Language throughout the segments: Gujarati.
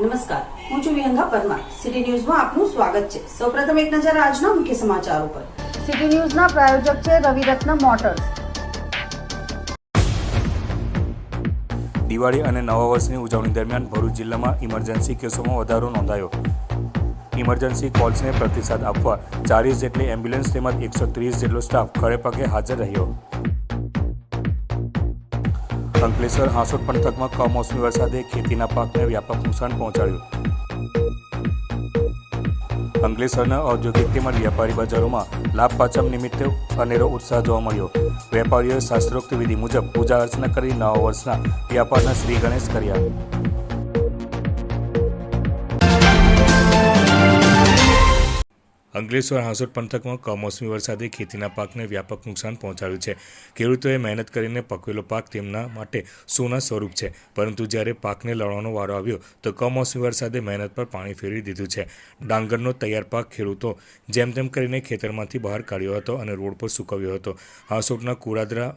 નમસ્કાર. હું છું વિહંગા પરમાર. સિટી ન્યૂઝમાં આપનું સ્વાગત છે. સૌપ્રથમ એક નજર આજના મુખ્ય સમાચારો પર. સિટી ન્યૂઝના પ્રાયોજક છે રવિરત્ન મોટર્સ. દિવાળી અને નવા વર્ષની ઉજવણી દરમિયાન ભરૂચ જિલ્લામાં ઇમરજન્સી કેસોમાં વધારો નોંધાયો. ઇમરજન્સી કોલ્સને પ્રતિસાદ આપવા ચાલીસ જેટલી એમ્બ્યુલન્સ તેમજ એકસો ત્રીસ જેટલો સ્ટાફ ખડે પગે હાજર રહ્યો. અંકલેશ્વર હાંસોટ પંથકમાં કમોસમી વરસાદે ખેતીના પાકને વ્યાપક નુકસાન પહોંચાડ્યું. અંકલેશ્વરના ઔદ્યોગિક તેમજ વ્યાપારી બજારોમાં લાભ પાચમ નિમિત્તે અનેરો ઉત્સાહ જોવા મળ્યો. વેપારીઓએ શાસ્ત્રોક્ત વિધિ મુજબ પૂજા અર્ચના કરી નવા વર્ષના વ્યાપારના શ્રી ગણેશ કર્યા. અંકલેશ્વર હાંસોટ પંથકમાં કમોસમી વરસાદે ખેતીના પાકને વ્યાપક નુકસાન પહોંચાડ્યું છે. ખેડૂતોએ મહેનત કરીને પકવેલો પાક તેમના માટે સોના સ્વરૂપ છે. પરંતુ જ્યારે પાકને લડવાનો વારો આવ્યો, તો કમોસમી વરસાદે મહેનત પર પાણી ફેરવી દીધું છે. ડાંગરનો તૈયાર પાક ખેડૂતો જેમ તેમ કરીને ખેતરમાંથી બહાર કાઢ્યો હતો અને રોડ પર સૂકવ્યો હતો. હાંસોટના કુરાદરા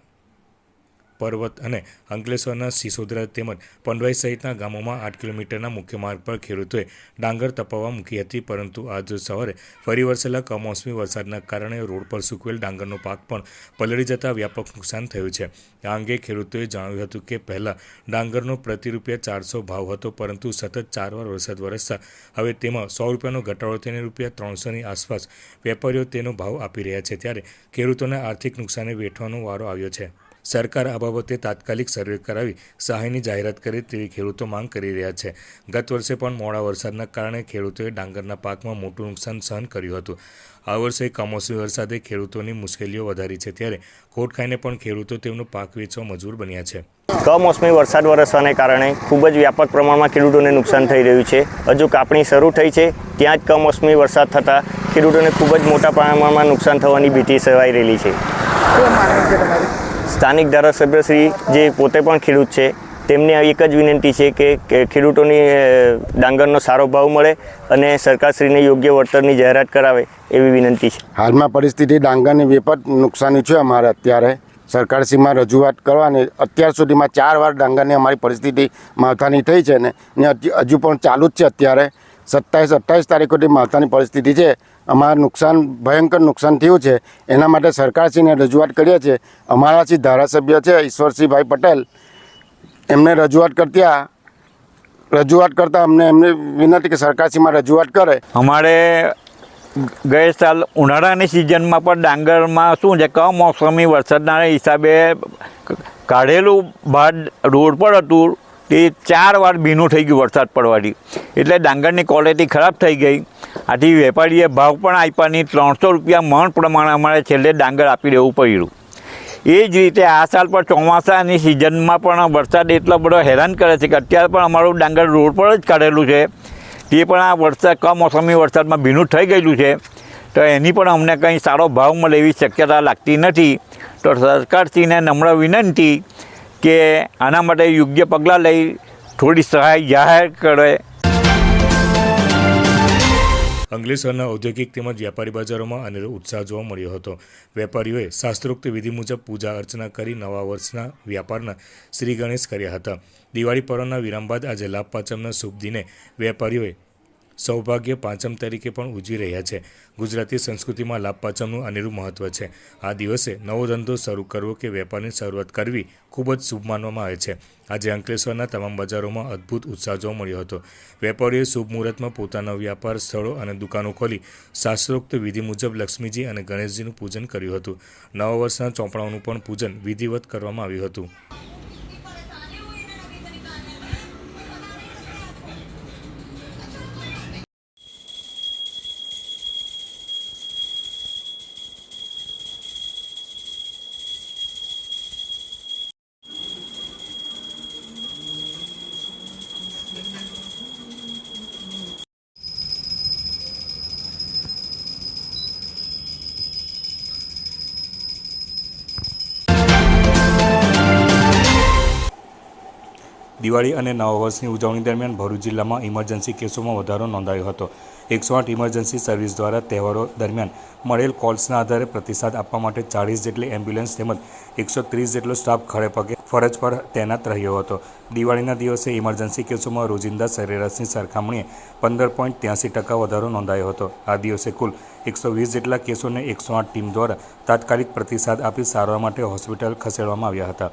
પર્વત અને અંકલેશ્વરના સિસોદરા તેમજ પંડવાઈ સહિતના ગામોમાં આઠ કિલોમીટરના મુખ્ય માર્ગ પર ખેડૂતોએ ડાંગર તપાવવા મૂકી હતી, પરંતુ આજ સવારે ફરી વરસેલા કમોસમી વરસાદના કારણે રોડ પર સૂકવેલ ડાંગરનો પાક પણ પલળી જતા વ્યાપક નુકસાન થયું છે. આ અંગે ખેડૂતોએ જણાવ્યું હતું કે પહેલાં ડાંગરનો પ્રતિ રૂપિયા ચારસો ભાવ હતો, પરંતુ સતત ચાર વાર વરસાદ વરસતા હવે તેમાં સો રૂપિયાનો ઘટાડો થઈને રૂપિયા ત્રણસોની આસપાસ વેપારીઓ તેનો ભાવ આપી રહ્યા છે. ત્યારે ખેડૂતોને આર્થિક નુકસાને વેઠવાનો વારો આવ્યો છે. સરકાર આ બાબતે તાત્કાલિક સર્વે કરાવી સહાયની જાહેરાત કરે તેવી ખેડૂતો માંગ કરી રહ્યા છે. ગત વર્ષે પણ મોડા વરસાદના કારણે ખેડૂતોએ ડાંગરના પાકમાં મોટું નુકસાન સહન કર્યું હતું. આ વર્ષે કમોસમી વરસાદે ખેડૂતોની મુશ્કેલીઓ વધારી છે ત્યારે ખોટ ખાઈને પણ ખેડૂતો તેમનો પાક વેચવા મજબૂર બન્યા છે. કમોસમી વરસાદ વરસવાને કારણે ખૂબ જ વ્યાપક પ્રમાણમાં ખેડૂતોને નુકસાન થઈ રહ્યું છે. હજુ કાપણી શરૂ થઈ છે ત્યાં જ કમોસમી વરસાદ થતાં ખેડૂતોને ખૂબ જ મોટા પ્રમાણમાં નુકસાન થવાની ભીતિ સેવાઈ રહેલી છે. સ્થાનિક ધારાસભ્યશ્રી જે પોતે પણ ખેડૂત છે, તેમને એક જ વિનંતી છે કે ખેડૂતોની ડાંગરનો સારો ભાવ મળે અને સરકારશ્રીને યોગ્ય વળતરની જાહેરાત કરાવે એવી વિનંતી છે. હાલમાં પરિસ્થિતિ ડાંગરની વેપત નુકસાની છે અમારે અત્યારે. સરકારશ્રીમાં રજૂઆત કરવાની અત્યાર સુધીમાં ચાર વાર ડાંગરની અમારી પરિસ્થિતિ માવઠાની થઈ છે ને હજુ પણ ચાલુ જ છે અત્યારે. સત્તાવીસ અઠ્ઠાવીસ તારીખ સુધી માવઠાની પરિસ્થિતિ છે. અમારા નુકસાન, ભયંકર નુકસાન થયું છે. એના માટે સરકારશ્રીને રજૂઆત કરીએ છીએ. અમારા જે ધારાસભ્ય છે, ઈશ્વરસિંહભાઈ પટેલ, એમને રજૂઆત કરતા, રજૂઆત કરતાં અમને એમની વિનંતી કે સરકારશ્રીમાં રજૂઆત કરે. અમારે ગયે સાલ ઉનાળાની સિઝનમાં પણ ડાંગરમાં શું છે કમોસમી વરસાદના હિસાબે કાઢેલું ભાડ રોડ પર હતું. તે ચાર વાર ભીનું થઈ ગયું વરસાદ પડવાથી. એટલે ડાંગરની ક્વોલિટી ખરાબ થઈ ગઈ. આથી વેપારીએ ભાવ પણ આપ્યા નહીં. ત્રણસો રૂપિયા મણ પ્રમાણે અમારે છેલ્લે ડાંગર આપી દેવું પડ્યું. એ જ રીતે આ સાલ પર ચોમાસાની સિઝનમાં પણ વરસાદ એટલો બધો હેરાન કરે છે કે અત્યારે પણ અમારું ડાંગર રોડ પર જ કાઢેલું છે. તે પણ આ વરસાદ, કમોસમી વરસાદમાં ભીનું થઈ ગયેલું છે. તો એની પણ અમને કંઈ સારો ભાવ મળે એવી શક્યતા લાગતી નથી. તો સરકારશ્રીને નમ્ર વિનંતી કે આના માટે યોગ્ય પગલાં લઈ થોડી સહાય જાહેર કરે. અંકલેશ્વરના ઔદ્યોગિક તેમજ વ્યાપારી બજારોમાં અનેરો ઉત્સાહ જોવા મળ્યો હતો. વેપારીઓએ શાસ્ત્રોક્ત વિધિ મુજબ પૂજા અર્ચના કરી નવા વર્ષના વ્યાપારના શ્રી ગણેશ કર્યા હતા. દિવાળી પર્વના વિરામ બાદ આજે લાભ પાંચમના શુભ દિને વેપારીઓએ સૌભાગ્ય પાંચમ તરીકે પણ ઉજવી રહ્યા છે. ગુજરાતી સંસ્કૃતિમાં લાભ પાંચમનું અનેરું મહત્વ છે. આ દિવસે નવો ધંધો શરૂ કરવો કે વેપારની શરૂઆત કરવી ખૂબ જ શુભ માનવામાં આવે છે. આજે અંકલેશ્વરના તમામ બજારોમાં અદ્ભુત ઉત્સાહ જોવા મળ્યો હતો. વેપારીઓએ શુભ મુહૂર્તમાં પોતાના વ્યાપાર સ્થળો અને દુકાનો ખોલી શાસ્ત્રોક્ત વિધિ મુજબ લક્ષ્મીજી અને ગણેશજીનું પૂજન કર્યું હતું. નવા વર્ષના ચોપડાઓનું પણ પૂજન વિધિવત કરવામાં આવ્યું હતું. દિવાળી અને નવા વર્ષની ઉજવણી દરમિયાન ભરૂચ જિલ્લામાં ઇમરજન્સી કેસોમાં વધારો નોંધાયો હતો. એકસો આઠ ઇમરજન્સી સર્વિસ દ્વારા તહેવારો દરમિયાન મળેલ કોલ્સના આધારે પ્રતિસાદ આપવા માટે ચાળીસ જેટલી એમ્બ્યુલન્સ તેમજ એકસો ત્રીસ જેટલો સ્ટાફ ખડે પગે ફરજ પર તૈનાત રહ્યો હતો. દિવાળીના દિવસે ઇમરજન્સી કેસોમાં રોજિંદા સરેરાશની સરખામણીએ પંદર પોઈન્ટ ત્યાંસી ટકા વધારો નોંધાયો હતો. આ દિવસે કુલ એકસો વીસ જેટલા કેસોને એકસો આઠ ટીમ દ્વારા તાત્કાલિક પ્રતિસાદ આપી સારવાર માટે હોસ્પિટલ ખસેડવામાં આવ્યા હતા.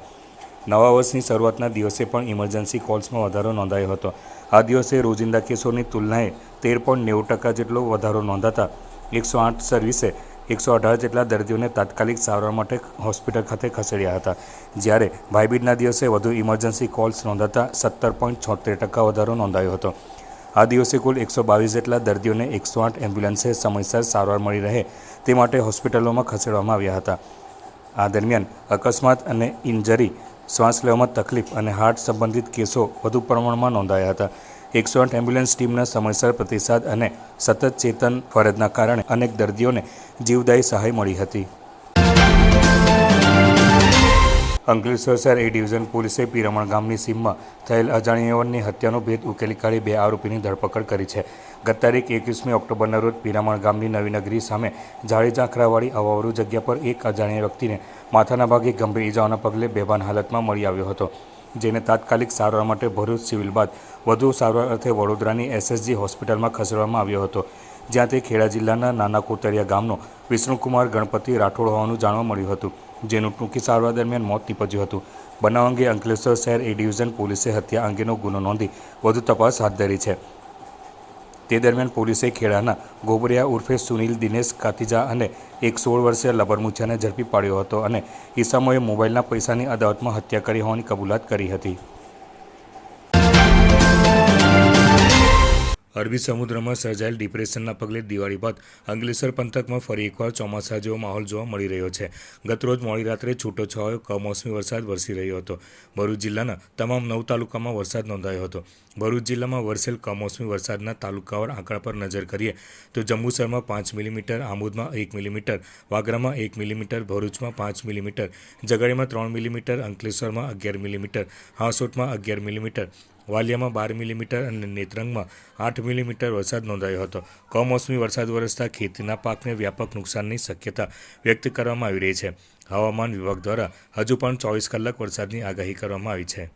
નવા વર્ષની શરૂઆતના દિવસે પણ ઇમરજન્સી કોલ્સમાં વધારો નોંધાયો હતો. આ દિવસે રોજિંદા કેસોની તુલનાએ તેર પોઈન્ટ નેવું ટકા જેટલો વધારો નોંધાતા એકસો આઠ સર્વિસે એકસો અઢાર જેટલા દર્દીઓને તાત્કાલિક સારવાર માટે હોસ્પિટલ ખાતે ખસેડ્યા હતા. જ્યારે ભાઈબીજના દિવસે વધુ ઇમરજન્સી કોલ્સ નોંધાતા સત્તર પોઈન્ટ છોતેર ટકા વધારો નોંધાયો હતો. આ દિવસે કુલ એકસો બાવીસ જેટલા દર્દીઓને એકસો આઠ એમ્બ્યુલન્સે સમયસર સારવાર મળી રહે તે માટે હોસ્પિટલોમાં ખસેડવામાં આવ્યા હતા. આ દરમિયાન અકસ્માત અને ઇન્જરી શ્વાસ લેવામાં તકલીફ અને હાર્ટ સંબંધિત કેસો વધુ પ્રમાણમાં નોંધાયા હતા. એકસો આઠ એમ્બ્યુલન્સ ટીમના સમયસર પ્રતિસાદ અને સતત ચેતન ફરજના કારણે અનેક દર્દીઓને જીવદાયી સહાય મળી હતી. અંકલેશ્વર શહેર એ ડિવિઝન પોલીસે પીરમણ ગામની સીમમાં થયેલ અજાણ્યાઓની હત્યાનો ભેદ ઉકેલી કાઢી બે આરોપીની ધરપકડ કરી છે. ગત તારીખ એકવીસમી ઓક્ટોબરના રોજ પીરામણ ગામની નવીનગરી સામે જાળી ઝાંખરાવાળી અવાવરૂ જગ્યા પર એક અજાણ્યા વ્યક્તિને માથાના ભાગે ગંભીર ઇજાઓના પગલે બેભાન હાલતમાં મળી આવ્યો હતો. જેને તાત્કાલિક સારવાર માટે ભરૂચ સિવિલ બાદ વધુ સારવાર અર્થે વડોદરાની એસએસજી હોસ્પિટલમાં ખસેડવામાં આવ્યો હતો. જ્યાં તે ખેડા જિલ્લાના નાના કોતરિયા ગામનો વિષ્ણુકુમાર ગણપતિ રાઠોડ હોવાનું જાણવા મળ્યું હતું. જેનું ટૂંકી સારવાર દરમિયાન મોત નીપજ્યું હતું. બનાવ અંગે અંકલેશ્વર શહેર એ ડિવિઝન પોલીસે હત્યા અંગેનો ગુનો નોંધી વધુ તપાસ હાથ ધરી છે. તે દરમિયાન પોલીસે ખેડાના ગોબરિયા ઉર્ફે સુનિલ, દિનેશ કાતિજા અને એક સોળ વર્ષીય લબરમુછાને ઝડપી પાડ્યો હતો અને ઈસામોએ મોબાઈલના પૈસાની અદાવતમાં હત્યા કરી હોવાની કબૂલાત કરી હતી. અરબી સમુદ્રમાં સર્જાયેલ ડિપ્રેશનના પગલે દિવાળી બાદ અંગલેસર પંથકમાં ફરી એકવાર ચોમાસા જેવો માહોલ જોવા મળી રહ્યો છે. ગતરોજ મોડી રાત્રે છૂટોછવાયો કમોસમી વરસાદ વરસી રહ્યો હતો. ભરૂચ જિલ્લાના તમામ નવ તાલુકામાં વરસાદ નોંધાયો હતો. ભરૂચ જિલ્લામાં વરસેલ કમોસમી વરસાદના તાલુકાવાર આંકડા પર નજર કરીએ તો જંબુસરમાં પાંચ મિલીમીટર આમોદમાં એક મિલીમીટર, વાગરામાં એક મિલીમીટર, ભરૂચમાં પાંચ મિલીમીટર, જગાડીમાં ત્રણ મિલીમીટર, અંકલેશ્વરમાં અગિયાર મિલીમીટર, હાંસોટમાં અગિયાર મિલીમીટર, વાલિયામાં બાર મિલીમીટર અને નેત્રંગમાં આઠ મિલીમીટર વરસાદ નોંધાયો હતો. કમોસમી વરસાદ વરસતા ખેતીના પાકને વ્યાપક નુકસાનની શક્યતા વ્યક્ત કરવામાં આવી રહી છે. હવામાન વિભાગ દ્વારા હજુ પણ ચોવીસ કલાક વરસાદની આગાહી કરવામાં આવી છે.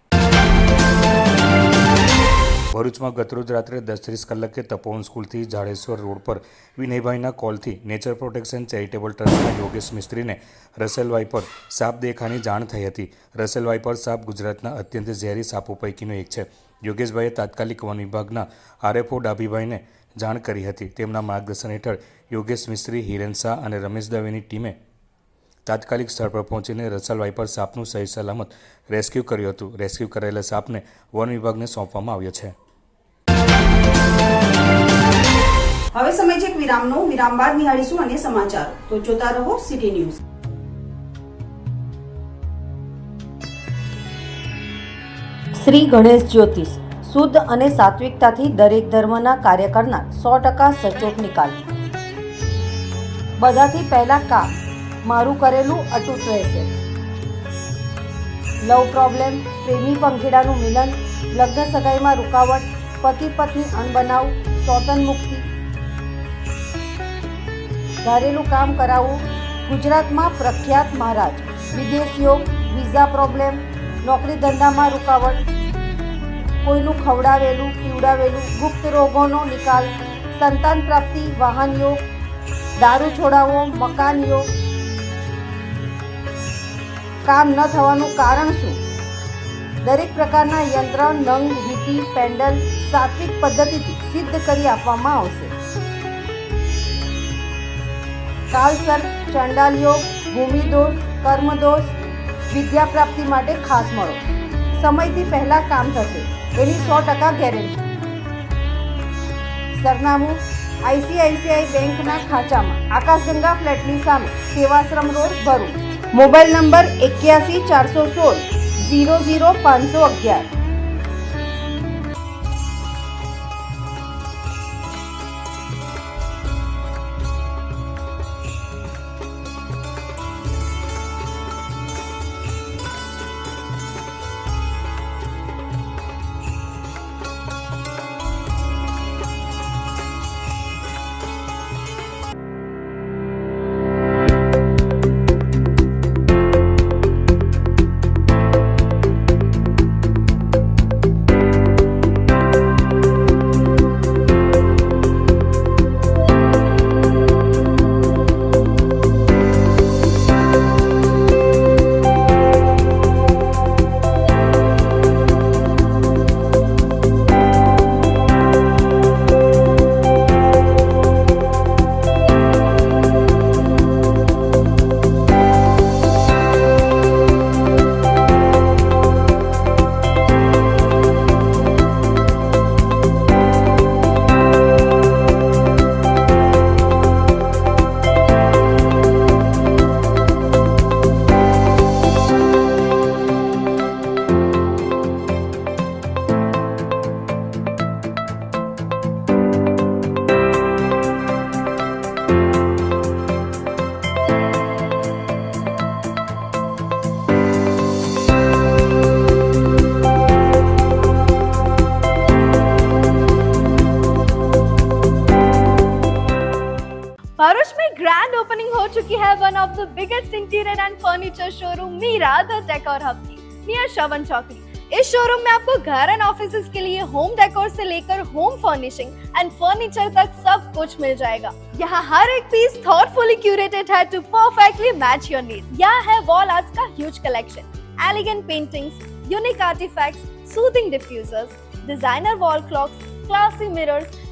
ભરૂચમાં ગતરોજ રાત્રે દસ ત્રીસ કલાકે તપોવન સ્કૂલથી જાડેશ્વર રોડ પર વિનયભાઈના કોલથી નેચર પ્રોટેક્શન ચેરિટેબલ ટ્રસ્ટના યોગેશ મિસ્ત્રીને રસેલ વાઇપર સાપ દેખાની જાણ થઈ હતી. રસેલ વાઇપર સાપ ગુજરાતના અત્યંત ઝેરી સાપો પૈકીનો એક છે. યોગેશભાઈએ તાત્કાલિક વન વિભાગના આરએફઓ ડાભીભાઈને જાણ કરી હતી. તેમના માર્ગદર્શન હેઠળ યોગેશ મિસ્ત્રી, હિરેન શાહ અને રમેશ દવેની ટીમે તાત્કાલિક સ્થળ પર પહોંચીને રસલવાઈ વાઇપર સાપનું સહી સલામત રેસ્ક્યુ કર્યું હતું. રેસ્ક્યુ કરેલા સાપને વન વિભાગને સોંપવામાં આવ્યો છે. હવે સમય છે વિરામનો. વિરામ બાદ નિહાળીશું અને સમાચાર. તો જોતા રહો સિટી ન્યૂઝ. શ્રી ગણેશ જ્યોતિષ, શુદ્ધ અને સાત્વિકતાથી દરેક ધર્મના કાર્ય કરનાર સો ટકા સચોટ નિકાલ. બધાથી પહેલા કામ મારું કરેલું અતૂટ રહેશે. લવ પ્રોબ્લેમ, પ્રેમી પંખીડાનું મિલન, લગ્ન સગાઈમાં રૂકાવટ, પતિ પત્ની અણબનાવ સ્વતન મુક્તિ ધારેલું કામ કરાવવું. ગુજરાતમાં પ્રખ્યાત મહારાજ. વિદેશીઓ વિઝા પ્રોબ્લેમ નોકરી ધંધામાં રૂકાવટ, કોઈનું ખવડાવેલું, પીવડાવેલું, ગુપ્ત રોગોનો નિકાલ, સંતાન પ્રાપ્તિ વાહન યોગ દારૂ છોડાવો મકાન યોગ કામ ન થવાનું કારણ શું? દરેક પ્રકારના યંત્ર, નંગ, વીટી, પેન્ડલ સાત્વિક પદ્ધતિથી સિદ્ધ કરી આપવામાં આવશે. કાલસર ચંડાલ યોગ ભૂમિદોષ, કર્મદોષ વિદ્યા પ્રાપ્તિ માટે ખાસ મળો. સમયથી પહેલાં કામ થશે, એની સો ટકા ગેરંટી. સરનામું આઈસીઆઈસીઆઈ બેંકના ખાંચામાં, આકાશગંગા ફ્લેટની સામે, Sevashram road Bharuch. Mobile number એક્યાસી ચારસો સોળ, ઝીરો ઝીરો પાંચસો અગિયાર. ग्रैंड ओपनिंग हो चुकी है one of the biggest interior and furniture showroom Meera the decor hub की नियर शवन चौकड़ी इस शोरूम में आपको घर एंड ऑफ़िस के लिए होम डेकोर से लेकर होम फर्निशिंग एंड फर्नीचर तक सब कुछ मिल जाएगा। यहाँ हर एक पीस थॉटफुली क्यूरेटेड है to perfectly match your need यहाँ है वॉल आर्ट्स का huge collection elegant paintings unique artifacts soothing diffusers designer wall clocks classy mirrors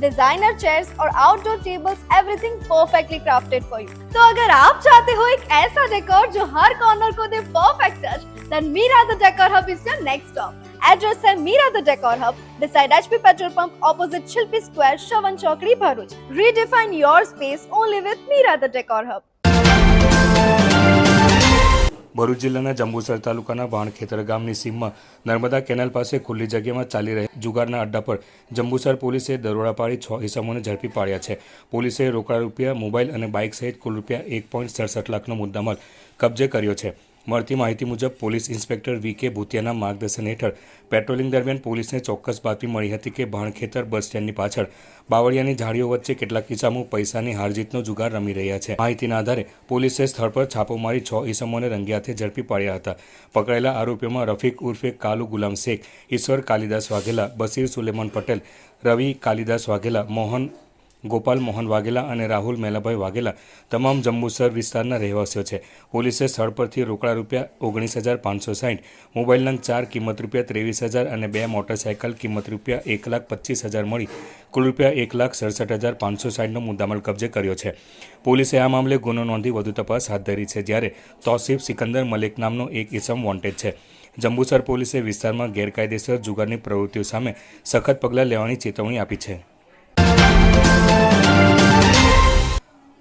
designer chairs और outdoor tables everything perfectly crafted for you तो अगर आप चाहते हो एक ऐसा डेकोर जो हर कॉर्नर को दे perfect touch then Meera the decor hub is your next stop address है Meera the decor hub beside HP petrol pump opposite Shilpi Square, Shavan Chokri, Bharuch. Redefine your space only with Meera the Decor Hub. Bharuch જિલ્લાના જંબુસર તાલુકાના વાણખેતર ગામની સીમમાં નર્મદા કેનાલ પાસે ખુલ્લી જગ્યામાં ચાલી રહે જુગારના અડ્ડા પર જંબુસર પોલીસે દરોડા પાડી છ ઇસમોને ઝડપી પાડ્યા છે. પોલીસે રોકડા રૂપિયા, મોબાઈલ અને બાઇક સહિત કુલ રૂપિયા એક પોઈન્ટ સડસઠ લાખનો મુદ્દામાલ કબજે કર્યો છે. મળતી માહિતી મુજબ, પોલીસ ઇન્સ્પેક્ટર વી કે ભૂતિયાના માર્ગદર્શન હેઠળ પેટ્રોલિંગ દરમિયાન પોલીસને ચોક્કસ બાતમી મળી હતી કે ભાણખેતર બસ સ્ટેન્ડની પાછળ બાવળિયાની ઝાડીઓ વચ્ચે કેટલાક કિસ્સામાં પૈસાની હારજીતનો જુગાર રમી રહ્યા છે. માહિતીના આધારે પોલીસે સ્થળ પર છાપો મારી છ ઈસમોને રંગે હાથે ઝડપી પાડ્યા હતા. પકડાયેલા આરોપીઓમાં રફીક ઉર્ફે કાલુ ગુલામ શેખ, ઈશ્વર કાલિદાસ વાઘેલા બસીર સુલેમાન પટેલ, રવિ કાલિદાસ વાઘેલા, મોહન ગોપાલ મોહન વાઘેલા અને રાહુલ મેલાભાઈ વાઘેલા તમામ જંબુસર વિસ્તારના રહેવાસીઓ છે. પોલીસે સ્થળ પરથી રોકડા રૂપિયા ઓગણીસ હજાર પાંચસો સાઠ મોબાઈલ નંગ ચાર કિંમત રૂપિયા ત્રેવીસ હજાર અને બે મોટરસાયકલ કિંમત રૂપિયા એક લાખ પચીસ હજાર મળી. કુલ રૂપિયા એક લાખ સડસઠ હજાર પાંચસો સાઠનો મુદ્દામાલ કબજે કર્યો છે. પોલીસે આ મામલે ગુનો નોંધી વધુ તપાસ હાથ ધરી છે, જ્યારે તોસીફ સિકંદર મલિક નામનો એક ઇસમ વોન્ટેડ છે. જંબુસર પોલીસે વિસ્તારમાં ગેરકાયદેસર જુગારની પ્રવૃત્તિઓ સામે સખત પગલાં લેવાની ચેતવણી આપી છે.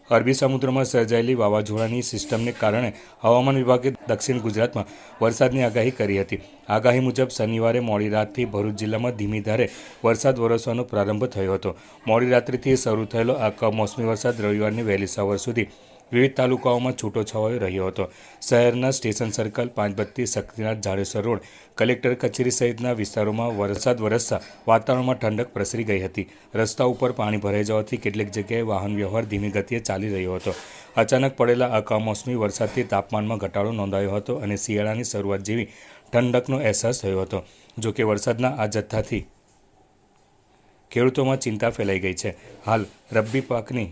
અરબી સમુદ્રમાં સર્જાયેલી વાવાઝોડાની સિસ્ટમને કારણે હવામાન વિભાગે દક્ષિણ ગુજરાતમાં વરસાદની આગાહી કરી હતી. આગાહી મુજબ શનિવારે મોડી રાતથી ભરૂચ જિલ્લામાં ધીમી ધારે વરસાદ વરસવાનો પ્રારંભ થયો હતો. મોડી રાત્રિથી શરૂ થયેલો આ કમોસમી વરસાદ રવિવારની વહેલી સવાર સુધી વિવિધ તાલુકાઓમાં છૂટો રહ્યો હતો. શહેરના station circle, Panchbatti, Shaktinath, Jadeshwar road, collector કચેરી સહિતના વિસ્તારોમાં વરસાદ વરસતા વાતાવરણમાં ઠંડક પ્રસરી ગઈ હતી. રસ્તા ઉપર પાણી ભરાઈ જવાથી કેટલીક જગ્યાએ વાહન વ્યવહાર ધીમી ગતિએ ચાલી રહ્યો હતો. અચાનક પડેલા આ કમોસમી વરસાદથી તાપમાનમાં ઘટાડો નોંધાયો હતો અને શિયાળાની શરૂઆત જેવી ઠંડકનો અહેસાસ થયો હતો. જોકે વરસાદના આ જથ્થાથી ખેડૂતોમાં ચિંતા ફેલાઈ ગઈ છે. હાલ રબ્બી પાકની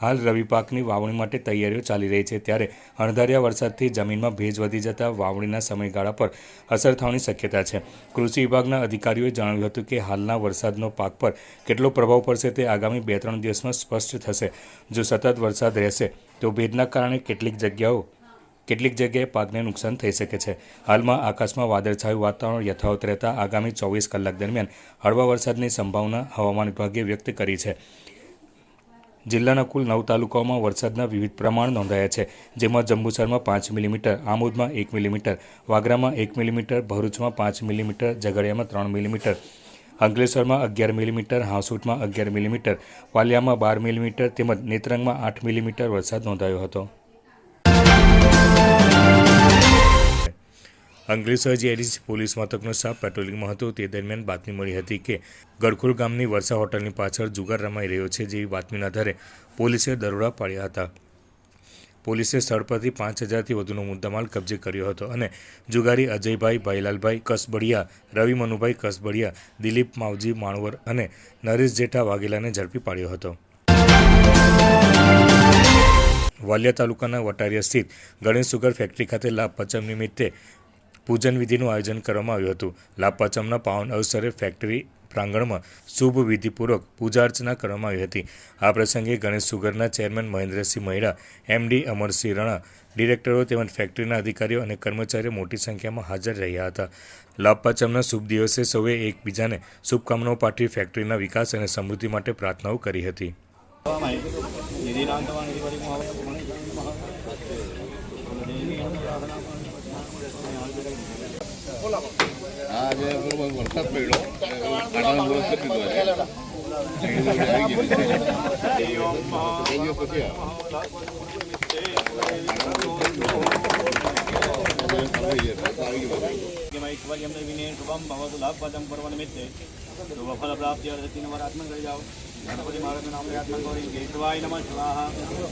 હાલ રવિ પાકની વાવણી માટે તૈયારીઓ ચાલી રહી છે. ત્યારે અણધાર્યા વરસાદથી જમીનમાં ભેજ વધી જતા વાવણીના સમયગાળા પર અસર થવાની શક્યતા છે. કૃષિ વિભાગના અધિકારીઓએ જણાવ્યું હતું કે હાલના વરસાદનો પાક પર કેટલો પ્રભાવ પડશે તે આગામી બે ત્રણ દિવસમાં સ્પષ્ટ થશે. જો સતત વરસાદ રહેશે, તો ભેજના કારણે કેટલીક જગ્યાઓ, કેટલીક જગ્યાએ પાકને નુકસાન થઈ શકે છે. હાલમાં આકાશમાં વાદળછાયું વાતાવરણ યથાવત રહેતા આગામી ચોવીસ કલાક દરમિયાન હળવા વરસાદની સંભાવના હવામાન વિભાગે વ્યક્ત કરી છે. જિલ્લાના કુલ નવ તાલુકાઓમાં વરસાદના વિવિધ પ્રમાણ નોંધાયા છે, જેમાં જંબુસરમાં પાંચ મિલીમીટર, આમોદમાં એક મિલીમીટર, વાગરામાં એક મિલીમીટર, ભરૂચમાં પાંચ મિલીમીટર, ઝઘડિયામાં ત્રણ મિલીમીટર, અંકલેશ્વરમાં અગિયાર મિલીમીટર, હાંસુટમાં અગિયાર મિલીમીટર, વાલિયામાં બાર મિલીમીટર તેમજ નેત્રંગમાં આઠ મિલીમીટર વરસાદ નોંધાયો હતો. અંકલેશ્વર જીઆઈડીસી પોલીસ મથકનો સ્ટાફ પેટ્રોલિંગમાં હતો. તે દરમિયાન બાતમી મળી હતી કે ગડખોલ ગામની વર્ષા હોટલની પાછળ જુગાર રમાઈ રહ્યો છે જેવી બાતમીના આધારે પોલીસે દરોડા પાડ્યા હતા. પોલીસે સ્થળ પરથી પાંચ હજારથી વધુનો મુદ્દામાલ કબજે કર્યો હતો અને જુગારી અજયભાઈ ભાઈલાલભાઈ કસબડિયા, રવિ મનુભાઈ કસબડિયા, દિલીપ માવજી માણવર અને નરેશ જેઠા વાઘેલાને ઝડપી પાડ્યો હતો. વાલિયા તાલુકાના વટારિયા સ્થિત ગણેશ સુગર ફેક્ટરી ખાતે લાભ પચમ નિમિત્તે પૂજન વિધિનું આયોજન કરવામાં આવ્યું હતું. લાપાચમના પાવન અવસરે ફેક્ટરી પ્રાંગણમાં શુભ વિધિપૂર્વક પૂજા અર્ચના કરવામાં આવી હતી. આ પ્રસંગે ગણેશ સુગરના ચેરમેન મહેન્દ્રસિંહ મહિડા એમડી અમરસિંહ રણા, ડિરેક્ટરો તેમજ ફેક્ટરીના અધિકારીઓ અને કર્મચારીઓ મોટી સંખ્યામાં હાજર રહ્યા હતા. લાભ શુભ દિવસે સૌએ એકબીજાને શુભકામનાઓ પાઠવી ફેક્ટરીના વિકાસ અને સમૃદ્ધિ માટે પ્રાર્થનાઓ કરી હતી. આજે બરોબર વરસાદ પડ્યો કાઢવાનો દિવસ કરી દીધો છે આવી ગયું છે.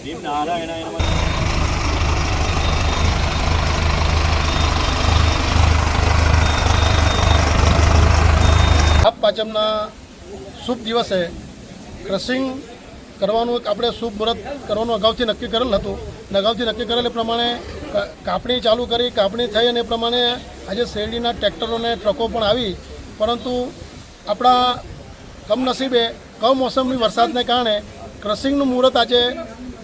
બે દિવસ નારાયણ. પાંચમના શુભ દિવસે ક્રશિંગ કરવાનું આપણે શુભ મુહૂર્ત કરવાનું અગાઉથી નક્કી કરેલ હતું. અને અગાઉથી નક્કી કરેલ એ પ્રમાણે કાપણી ચાલુ કરી, કાપણી થઈ અને એ પ્રમાણે આજે શેરડીના ટ્રેક્ટરો અને ટ્રકો પણ આવી. પરંતુ આપણા કમનસીબે કમોસમી વરસાદને કારણે ક્રશિંગનું મુહૂર્ત આજે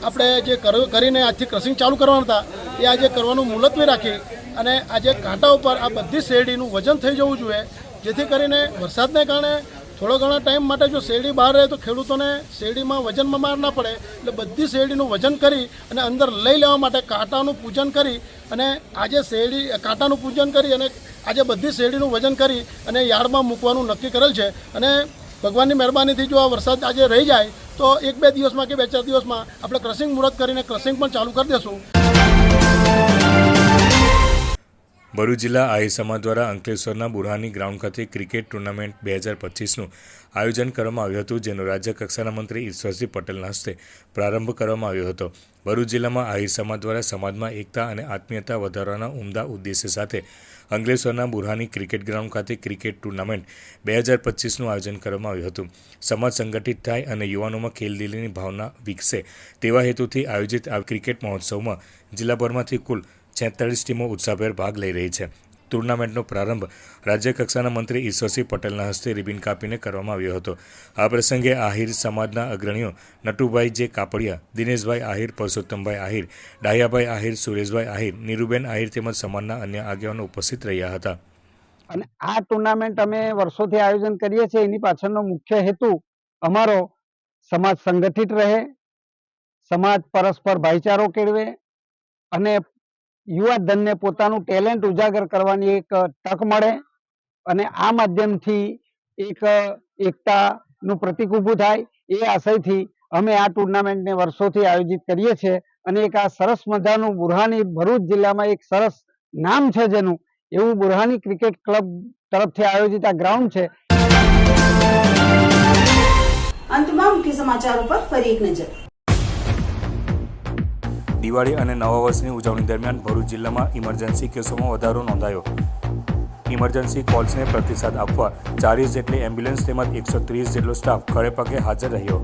આપણે જે કર- કરીને આજથી ક્રશિંગ ચાલુ કરવાના હતા, એ આજે કરવાનું મુલતવી રાખી અને આજે કાંટા ઉપર આ બધી શેરડીનું વજન થઈ જવું જોઈએ. જેથી કરીને વરસાદને કારણે થોડો ઘણા ટાઈમ માટે જો શેરડી બહાર રહે તો ખેડૂતોને શેરડીમાં વજનમાં માર ના પડે. એટલે બધી શેરડીનું વજન કરી અને અંદર લઈ લેવા માટે કાંટાનું પૂજન કરી અને આજે શેરડી, કાંટાનું પૂજન કરી અને આજે બધી શેરડીનું વજન કરી અને યાર્ડમાં મૂકવાનું નક્કી કરેલ છે. અને ભગવાનની મહેરબાનીથી જો આ વરસાદ આજે રહી જાય, તો એક બે દિવસમાં કે બે ચાર દિવસમાં આપણે ક્રસિંગ મુહૂર્ત કરીને ક્રસિંગ પણ ચાલુ કરી દેશું. ભરૂચ જિલ્લા આહિર સમાજ દ્વારા અંકલેશ્વરના બુરહાની ગ્રાઉન્ડ ખાતે ક્રિકેટ ટુર્નામેન્ટ બે હજાર પચીસનું આયોજન કરવામાં આવ્યું હતું, જેનો રાજ્ય કક્ષાના મંત્રી ઈશ્વરસિંહ પટેલના હસ્તે પ્રારંભ કરવામાં આવ્યો હતો. ભરૂચ જિલ્લામાં આહિર સમાજ દ્વારા સમાજમાં એકતા અને આત્મીયતા વધારવાના ઉમદા ઉદ્દેશ્ય સાથે અંકલેશ્વરના બુરહાની ક્રિકેટ ગ્રાઉન્ડ ખાતે ક્રિકેટ ટુર્નામેન્ટ બે હજાર પચીસનું આયોજન કરવામાં આવ્યું હતું. સમાજ સંગઠિત થાય અને યુવાનોમાં ખેલદિલીની ભાવના વિકસે, તેવા હેતુથી આયોજિત આ ક્રિકેટ મહોત્સવમાં જિલ્લાભરમાંથી કુલ છેતાલીસ ટીમો ઉત્સાહભેર ભાગ લઈ રહી છે. ટુર્નામેન્ટનો પ્રારંભ રાજ્ય કક્ષાના મંત્રી ઈશ્વરસિંહ પટેલના હસ્તે રિબિન કાપીને કરવામાં આવ્યો હતો. આ પ્રસંગે આહિર સમાજના અગ્રણીઓ નટુભાઈ જે કાપડિયા, દિનેશભાઈ આહિર, પરસોત્તમભાઈ આહિર, ડાહ્યાભાઈ આહિર, સુરેશભાઈ આહિર, નીરુબેન આહિર તેમજ સમાજના અન્ય આગેવાનો ઉપસ્થિત રહ્યા હતા. અને આ ટુર્નામેન્ટ અમે વર્ષોથી આયોજન કરીએ છીએ. એની પાછળનો મુખ્ય હેતુ અમારો સમાજ સંગઠિત રહે, સમાજ પરસ્પર ભાઈચારો કેળવે અને યુવા ધનને પોતાનું ટેલેન્ટ ઉજાગર કરવાની એક તક મળે અને આ માધ્યમથી એક એકતાનું પ્રતિક ઊભું થાય એ આશયથી અમે આ ટુર્નામેન્ટને વર્ષોથી આયોજિત કરીએ છીએ અને એક આ સરસ મજાનું બુરહાની ભરૂચ જિલ્લામાં એક સરસ નામ છે જેનું, એવું બુરહાની ક્રિકેટ ક્લબ તરફથી આયોજિત આ ગ્રાઉન્ડ છે. અંતમાં મુખ્ય સમાચારો પર ફરી એક નજર. દિવાળી અને નવા વર્ષની ઉજવણી દરમિયાન ભરૂચ જિલ્લામાં ઇમરજન્સી કેસોમાં વધારો નોંધાયો. ઇમરજન્સી કોલ્સને પ્રતિસાદ આપવા ચાલીસ જેટલી એમ્બ્યુલન્સ તેમજ એકસો ત્રીસ જેટલો સ્ટાફ ખડે પગે હાજર રહ્યો.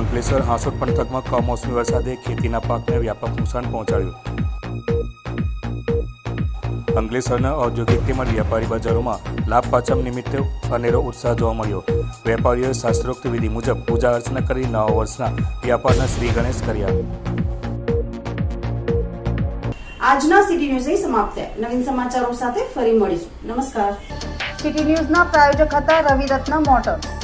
અંકલેશ્વર હાંસોટ પંથકમાં કમોસમી વરસાદે ખેતીના પાકને વ્યાપક નુકસાન પહોંચાડ્યું. અંકલેશ્વરના ઔદ્યોગિક તેમજ વેપારી બજારોમાં લાભ પાછમ નિમિત્તે અનેરો ઉત્સાહ જોવા મળ્યો. વેપારીઓએ શાસ્ત્રોક્ત વિધિ મુજબ પૂજા અર્ચના કરી નવા વર્ષના વ્યાપારના શ્રી ગણેશ કર્યા. આજના સિટી ન્યૂઝ અહીં સમાપ્ત થયા. નવીન સમાચારો સાથે ફરી મળીશું. નમસ્કાર. સિટી ન્યૂઝના પ્રાયોજક હતા રવિરત્ન મોટર્સ.